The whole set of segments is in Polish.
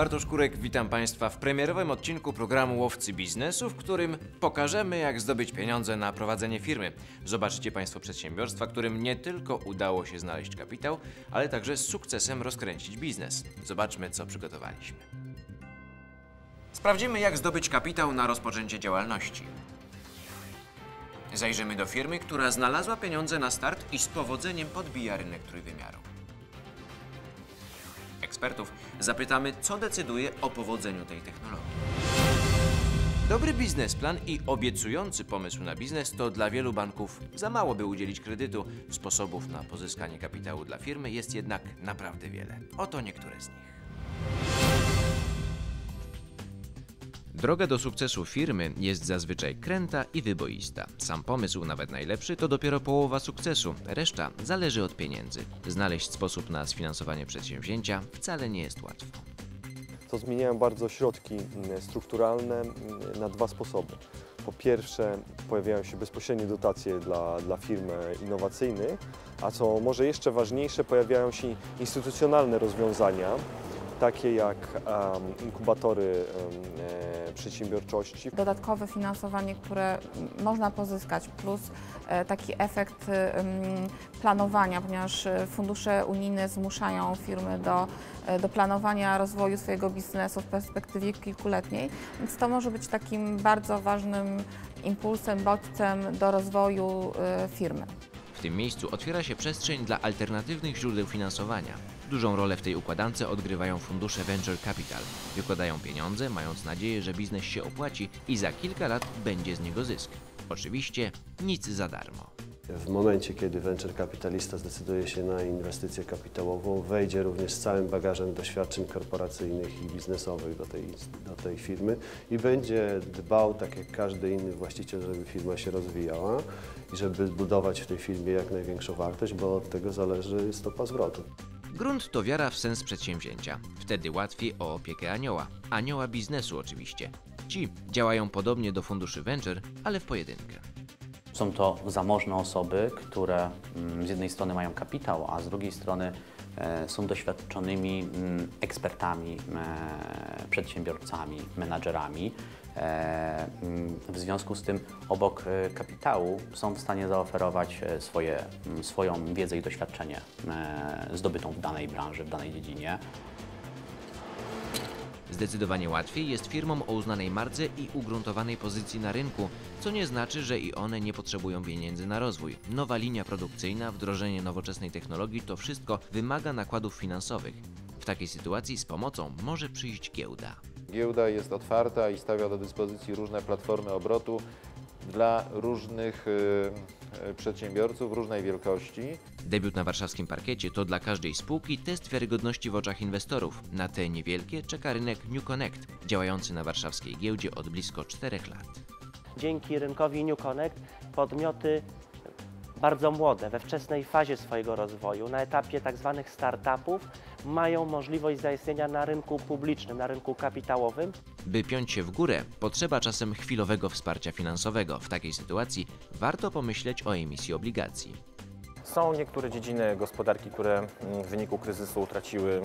Bartosz Kurek, witam Państwa w premierowym odcinku programu Łowcy Biznesu, w którym pokażemy, jak zdobyć pieniądze na prowadzenie firmy. Zobaczcie Państwo przedsiębiorstwa, którym nie tylko udało się znaleźć kapitał, ale także z sukcesem rozkręcić biznes. Zobaczmy, co przygotowaliśmy. Sprawdzimy, jak zdobyć kapitał na rozpoczęcie działalności. Zajrzymy do firmy, która znalazła pieniądze na start i z powodzeniem podbija rynek trójwymiaru. Ekspertów zapytamy, co decyduje o powodzeniu tej technologii. Dobry biznesplan i obiecujący pomysł na biznes to dla wielu banków za mało, by udzielić kredytu. Sposobów na pozyskanie kapitału dla firmy jest jednak naprawdę wiele. Oto niektóre z nich. Droga do sukcesu firmy jest zazwyczaj kręta i wyboista. Sam pomysł, nawet najlepszy, to dopiero połowa sukcesu. Reszta zależy od pieniędzy. Znaleźć sposób na sfinansowanie przedsięwzięcia wcale nie jest łatwo. to zmieniają bardzo środki mm, strukturalne mm, na dwa sposoby. Po pierwsze, pojawiają się bezpośrednie dotacje dla, dla firm innowacyjnych, a co może jeszcze ważniejsze, pojawiają się instytucjonalne rozwiązania, takie jak em, inkubatory e, przedsiębiorczości. dodatkowe finansowanie, które mm, można pozyskać, plus e, taki efekt em, planowania, ponieważ e, fundusze unijne zmuszają firmy do, e, do planowania rozwoju swojego biznesu w perspektywie kilkuletniej, więc to może być takim bardzo ważnym impulsem, bodźcem do rozwoju e, firmy. W tym miejscu otwiera się przestrzeń dla alternatywnych źródeł finansowania. Dużą rolę w tej układance odgrywają fundusze Venture Capital. Wykładają pieniądze, mając nadzieję, że biznes się opłaci i za kilka lat będzie z niego zysk. Oczywiście nic za darmo. W momencie, kiedy venture kapitalista zdecyduje się na inwestycję kapitałową, wejdzie również z całym bagażem doświadczeń korporacyjnych i biznesowych do tej, do tej firmy i będzie dbał, tak jak każdy inny właściciel, żeby firma się rozwijała i żeby budować w tej firmie jak największą wartość, bo od tego zależy stopa zwrotu. Grunt to wiara w sens przedsięwzięcia. Wtedy łatwiej o opiekę anioła. Anioła biznesu oczywiście. Ci działają podobnie do funduszy venture, ale w pojedynkę. Są to zamożne osoby, które mm, z jednej strony mają kapitał, a z drugiej strony e, są doświadczonymi mm, ekspertami, e, przedsiębiorcami, menadżerami. E, mm, W związku z tym obok e, kapitału są w stanie zaoferować e, swoje, mm, swoją wiedzę i doświadczenie zdobytą w danej branży, w danej dziedzinie. Zdecydowanie łatwiej jest firmom o uznanej marce i ugruntowanej pozycji na rynku, co nie znaczy, że i one nie potrzebują pieniędzy na rozwój. Nowa linia produkcyjna, wdrożenie nowoczesnej technologii to wszystko wymaga nakładów finansowych. W takiej sytuacji z pomocą może przyjść giełda. Giełda jest otwarta i stawia do dyspozycji różne platformy obrotu dla różnych y, y, przedsiębiorców różnej wielkości. Debiut na warszawskim parkiecie to dla każdej spółki test wiarygodności w oczach inwestorów. Na te niewielkie czeka rynek New Connect, działający na warszawskiej giełdzie od blisko 4 lat. dzięki rynkowi New Connect podmioty bardzo młode, we wczesnej fazie swojego rozwoju, na etapie tak zwanych startupów, mają możliwość zaistnienia na rynku publicznym, na rynku kapitałowym. By piąć się w górę, potrzeba czasem chwilowego wsparcia finansowego. W takiej sytuacji warto pomyśleć o emisji obligacji. Są niektóre dziedziny gospodarki, które mm, w wyniku kryzysu utraciły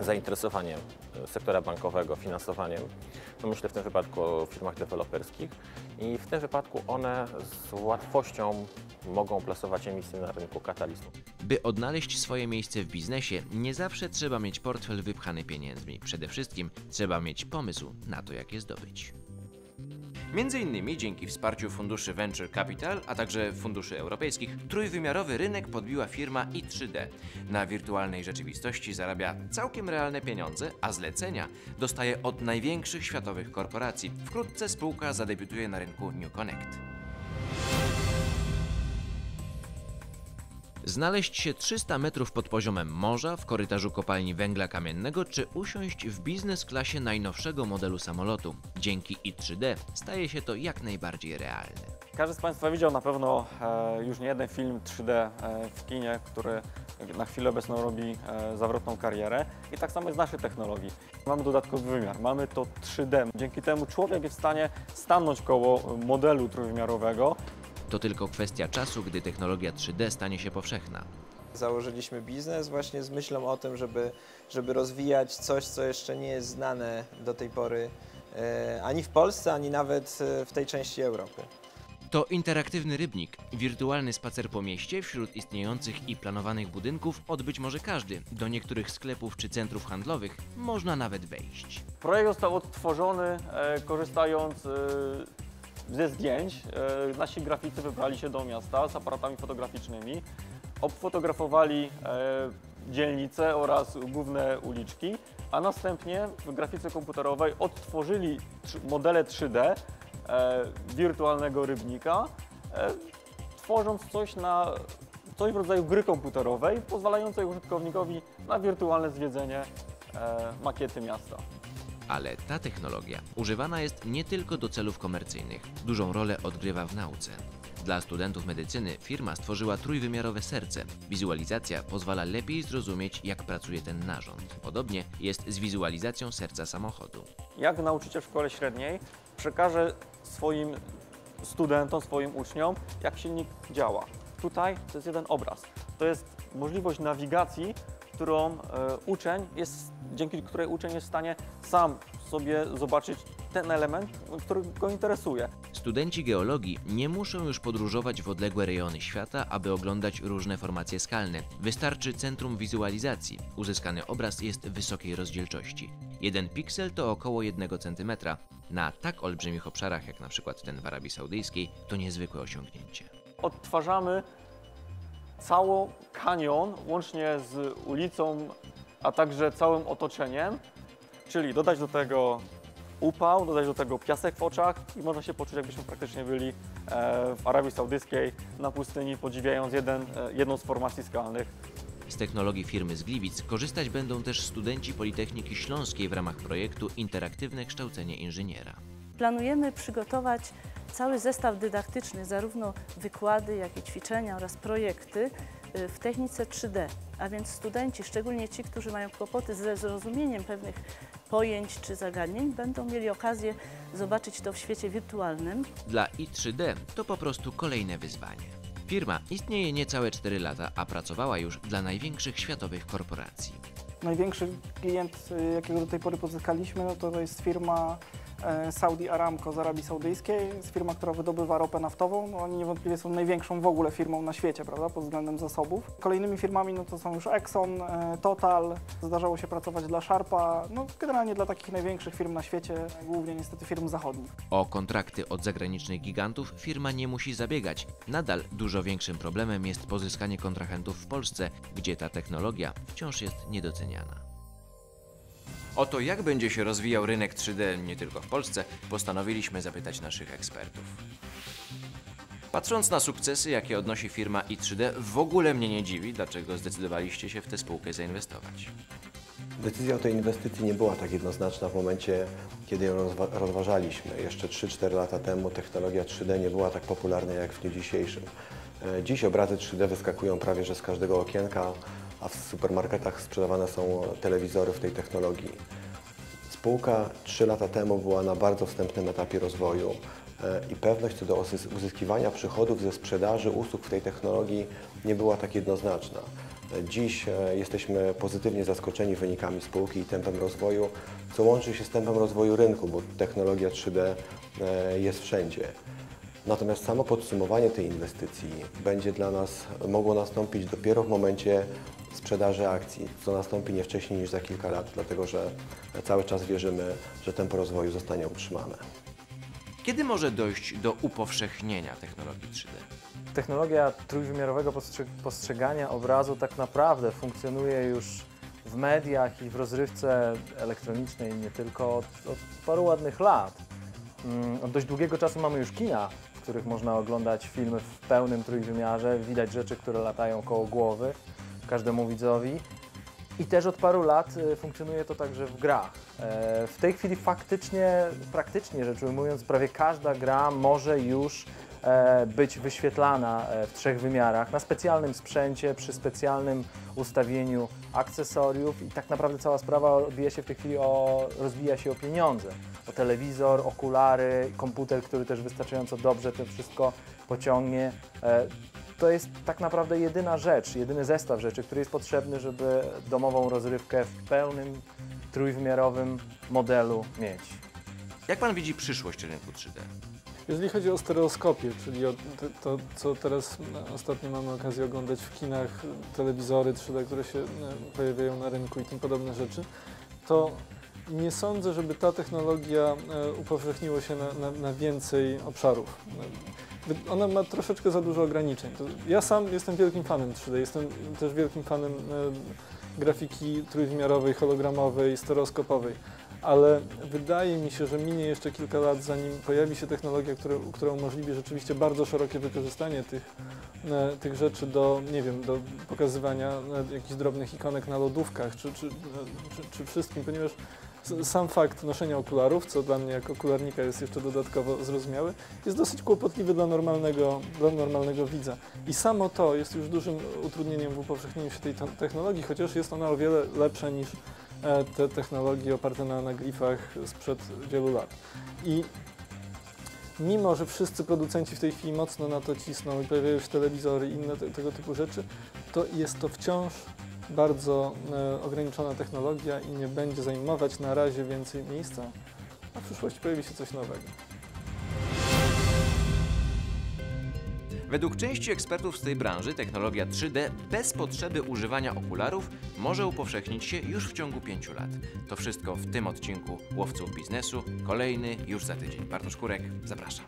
zainteresowanie e, sektora bankowego finansowaniem. No myślę w tym wypadku o firmach deweloperskich i w tym wypadku one z łatwością mogą plasować emisję na rynku katalistu. By odnaleźć swoje miejsce w biznesie, nie zawsze trzeba mieć portfel wypchany pieniędzmi. Przede wszystkim trzeba mieć pomysł na to, jak je zdobyć. Między innymi dzięki wsparciu funduszy Venture Capital, a także funduszy europejskich, trójwymiarowy rynek podbiła firma i3D. Na wirtualnej rzeczywistości zarabia całkiem realne pieniądze, a zlecenia dostaje od największych światowych korporacji. Wkrótce spółka zadebiutuje na rynku New Connect. Znaleźć się 300 metrów pod poziomem morza w korytarzu kopalni węgla kamiennego, czy usiąść w biznes klasie najnowszego modelu samolotu. Dzięki i3D staje się to jak najbardziej realne. Każdy z Państwa widział na pewno e, już nie jeden film 3D e, w kinie, który na chwilę obecną robi e, zawrotną karierę. I tak samo jest z naszej technologii. Mamy dodatkowy wymiar, mamy to 3D. Dzięki temu człowiek jest w stanie stanąć koło modelu trójwymiarowego To tylko kwestia czasu, gdy technologia 3D stanie się powszechna. Założyliśmy biznes właśnie z myślą o tym, żeby, żeby rozwijać coś, co jeszcze nie jest znane do tej pory e, ani w Polsce, ani nawet e, w tej części Europy. To interaktywny rybnik, wirtualny spacer po mieście wśród istniejących i planowanych budynków odbyć może każdy. Do niektórych sklepów czy centrów handlowych można nawet wejść. Projekt został odtworzony e, korzystając ze zdjęć. E, nasi graficy wybrali się do miasta z aparatami fotograficznymi, obfotografowali e, dzielnice oraz główne uliczki, a następnie w grafice komputerowej odtworzyli modele 3D e, wirtualnego rybnika, tworząc coś na coś w rodzaju gry komputerowej, pozwalającej użytkownikowi na wirtualne zwiedzenie makiety miasta. Ale ta technologia używana jest nie tylko do celów komercyjnych. Dużą rolę odgrywa w nauce. Dla studentów medycyny firma stworzyła trójwymiarowe serce. Wizualizacja pozwala lepiej zrozumieć, jak pracuje ten narząd. Podobnie jest z wizualizacją serca samochodu. jak nauczyciel w szkole średniej przekaże swoim studentom, swoim uczniom, jak silnik działa. Tutaj to jest jeden obraz. To jest możliwość nawigacji, którą e, uczeń jest, dzięki której uczeń jest w stanie sam sobie zobaczyć ten element, który go interesuje. Studenci geologii nie muszą już podróżować w odległe rejony świata, aby oglądać różne formacje skalne. Wystarczy centrum wizualizacji. Uzyskany obraz jest wysokiej rozdzielczości. Jeden piksel to około 1 cm. Na tak olbrzymich obszarach jak na przykład ten w Arabii Saudyjskiej to niezwykłe osiągnięcie. Odtwarzamy cały kanion, łącznie z ulicą, a także całym otoczeniem, czyli dodać do tego upał, dodać do tego piasek w oczach i można się poczuć, jakbyśmy praktycznie byli e, w Arabii Saudyjskiej na pustyni, podziwiając jeden, e, jedną z formacji skalnych. Z technologii firmy z Gliwic korzystać będą też studenci Politechniki Śląskiej w ramach projektu Interaktywne kształcenie inżyniera. Planujemy przygotować cały zestaw dydaktyczny, zarówno wykłady, jak i ćwiczenia oraz projekty w technice 3D. A więc studenci, szczególnie ci, którzy mają kłopoty ze zrozumieniem pewnych pojęć czy zagadnień, będą mieli okazję zobaczyć to w świecie wirtualnym. Dla i3D to po prostu kolejne wyzwanie. Firma istnieje niecałe 4 lata, a pracowała już dla największych światowych korporacji. Największy klient, y, jakiego do tej pory pozyskaliśmy, no to, jest firma Saudi Aramco z Arabii Saudyjskiej. Jest firma, która wydobywa ropę naftową. No, oni niewątpliwie są największą w ogóle firmą na świecie, prawda, pod względem zasobów. Kolejnymi firmami no to są już Exxon, e, Total. Zdarzało się pracować dla Sharpa. No, generalnie dla takich największych firm na świecie, głównie niestety firm zachodnich. O kontrakty od zagranicznych gigantów firma nie musi zabiegać. Nadal dużo większym problemem jest pozyskanie kontrahentów w Polsce, gdzie ta technologia wciąż jest niedoceniana. O to, jak będzie się rozwijał rynek 3D nie tylko w Polsce, postanowiliśmy zapytać naszych ekspertów. Patrząc na sukcesy, jakie odnosi firma i3D, w ogóle mnie nie dziwi, dlaczego zdecydowaliście się w tę spółkę zainwestować. Decyzja o tej inwestycji nie była tak jednoznaczna w momencie, kiedy ją rozwa- rozważaliśmy. Jeszcze 3-4 lata temu technologia 3D nie była tak popularna jak w dniu dzisiejszym. E, Dziś obrazy 3D wyskakują prawie że z każdego okienka, a w supermarketach sprzedawane są telewizory w tej technologii. Spółka 3 lata temu była na bardzo wstępnym etapie rozwoju e, i pewność co do uzys- uzyskiwania przychodów ze sprzedaży usług w tej technologii nie była tak jednoznaczna. E, Dziś e, jesteśmy pozytywnie zaskoczeni wynikami spółki i tempem rozwoju, co łączy się z tempem rozwoju rynku, bo technologia 3D e, jest wszędzie. Natomiast samo podsumowanie tej inwestycji będzie dla nas mogło nastąpić dopiero w momencie sprzedaży akcji, co nastąpi nie wcześniej niż za kilka lat, dlatego że cały czas wierzymy, że tempo rozwoju zostanie utrzymane. Kiedy może dojść do upowszechnienia technologii 3D? Technologia trójwymiarowego postrze- postrzegania obrazu tak naprawdę funkcjonuje już w mediach i w rozrywce elektronicznej nie tylko od, od paru ładnych lat. Mm, Od dość długiego czasu mamy już kina, w których można oglądać filmy w pełnym trójwymiarze. Widać rzeczy, które latają koło głowy każdemu widzowi. I też od paru lat y, funkcjonuje to także w grach. E, W tej chwili faktycznie, praktycznie rzecz ujmując, prawie każda gra może już e, być wyświetlana e, w trzech wymiarach na specjalnym sprzęcie, przy specjalnym ustawieniu akcesoriów i tak naprawdę cała sprawa odbija się w tej chwili o, rozbija się o pieniądze. O telewizor, okulary, komputer, który też wystarczająco dobrze to wszystko pociągnie. To jest tak naprawdę jedyna rzecz, jedyny zestaw rzeczy, który jest potrzebny, żeby domową rozrywkę w pełnym trójwymiarowym modelu mieć. Jak pan widzi przyszłość rynku 3D? Jeżeli chodzi o stereoskopię, czyli o to, to, co teraz ostatnio mamy okazję oglądać w kinach, telewizory 3D, które się e, pojawiają na rynku i tym podobne rzeczy, to nie sądzę, żeby ta technologia e, upowszechniła się na, na, na więcej obszarów. Ona ma troszeczkę za dużo ograniczeń. Ja sam jestem wielkim fanem 3D, jestem też wielkim fanem e, grafiki trójwymiarowej, hologramowej, stereoskopowej ale wydaje mi się, że minie jeszcze kilka lat, zanim pojawi się technologia, która, która umożliwi rzeczywiście bardzo szerokie wykorzystanie tych, e, tych rzeczy do, nie wiem, do pokazywania jakichś drobnych ikonek na lodówkach, czy, czy, czy, czy wszystkim, ponieważ sam fakt noszenia okularów, co dla mnie jako okularnika jest jeszcze dodatkowo zrozumiałe, jest dosyć kłopotliwy dla normalnego, dla normalnego widza. I samo to jest już dużym utrudnieniem w upowszechnieniu się tej te- technologii, chociaż jest ona o wiele lepsza niż e, te technologie oparte na anaglifach sprzed wielu lat. I mimo, że wszyscy producenci w tej chwili mocno na to cisną i pojawiają się telewizory i inne te, tego typu rzeczy, to jest to wciąż bardzo e, ograniczona technologia i nie będzie zajmować na razie więcej miejsca, a w przyszłości pojawi się coś nowego. Według części ekspertów z tej branży technologia 3D bez potrzeby używania okularów może upowszechnić się już w ciągu 5 lat. To wszystko w tym odcinku Łowców Biznesu. Kolejny już za tydzień. Bartosz Kurek, zapraszam.